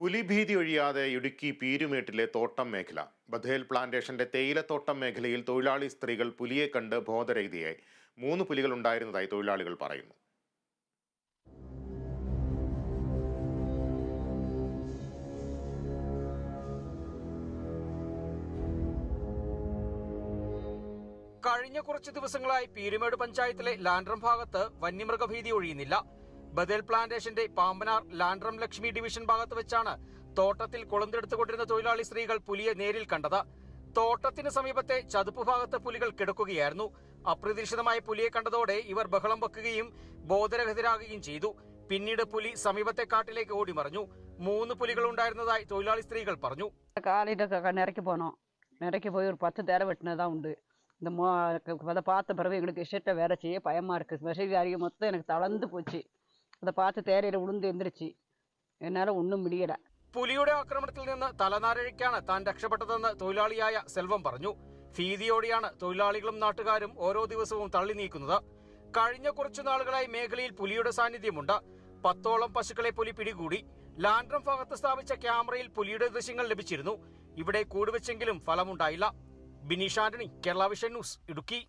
പുലിഭീതി ഒഴിയാതെ ഇടുക്കി പീരുമേട്ടിലെ തോട്ടം മേഖല. ബഥേൽ പ്ലാന്റേഷന്റെ തേയിലത്തോട്ടം മേഖലയിൽ തൊഴിലാളി സ്ത്രീകൾ പുലിയെ കണ്ട് ബോധരഹിതയായി. മൂന്ന് പുലികൾ ഉണ്ടായിരുന്നതായി തൊഴിലാളികൾ പറയുന്നു. കഴിഞ്ഞ കുറച്ച് ദിവസങ്ങളായി പീരുമേട് പഞ്ചായത്തിലെ ലാൻഡ്രം ഭാഗത്ത് വന്യമൃഗഭീതി ഒഴിയുന്നില്ല. ബദൽ പ്ലാന്റേഷന്റെ പാമ്പനാർ ലാൻഡ്രം ലക്ഷ്മി ഡിവിഷൻ ഭാഗത്ത് വെച്ചാണ് തോട്ടത്തിൽ കൊളുന്തെടുത്തുകൊണ്ടിരുന്ന തൊഴിലാളി സ്ത്രീകൾ പുലിയെ നേരിൽ കണ്ടത് തോട്ടത്തിന് സമീപത്തെ ചതുപ്പ് ഭാഗത്ത് പുലികൾ കിടക്കുകയായിരുന്നു അപ്രതീക്ഷിതമായ പുലിയെ കണ്ടതോടെ ഇവർ ബഹളം വെക്കുകയും ബോധരഹിതരാകുകയും ചെയ്തു പിന്നീട് പുലി സമീപത്തെ കാട്ടിലേക്ക് ഓടിമറിഞ്ഞു മൂന്ന് പുലികൾ ഉണ്ടായിരുന്നതായി തൊഴിലാളി സ്ത്രീകൾ പറഞ്ഞു காலையில் நிறைக்கு போனோம் நிறைக்கு போய் ஒரு பத்து தேரை வெட்டினது தான் உண்டு இந்த மோ அதை பார்த்த பிறகு எங்களுக்கு இஷ்டத்தை வேலை செய்ய பயமாக இருக்குது விசைகாரியம் மொத்தம் எனக்கு தளர்ந்து போச்சு അത് പാത്ത് തേരയിൽ ഉളുന്ന് എந்திരിച്ച് എന്നാൽ ഒന്നും പിടിയിട പുലിയുടെ ആക്രമണത്തിൽ നിന്ന് തലനാരഴിക്കാണ് താൻ രക്ഷപ്പെട്ടതെന്ന് തൊഴിലാളിയായ സെൽവം പറഞ്ഞു. ഭീതിയോടെയാണ് തൊഴിലാളികളും നാട്ടുകാരും ഓരോ ദിവസവും തള്ളി നീക്കുന്നത്. കഴിഞ്ഞ കുറച്ചു നാളുകളായി മേഖലയിൽ പുലിയുടെ സാന്നിധ്യമുണ്ട്. പത്തോളം പശുക്കളെ പുലി പിടികൂടി. ലാൻഡ്രം ഭാഗത്ത് സ്ഥാപിച്ച ക്യാമറയിൽ പുലിയുടെ ദൃശ്യങ്ങൾ ലഭിച്ചിരുന്നു. ഇവിടെ കൂടുവെച്ചെങ്കിലും ഫലമുണ്ടായില്ല. Bineesh Antony Kerala vision news Idukki.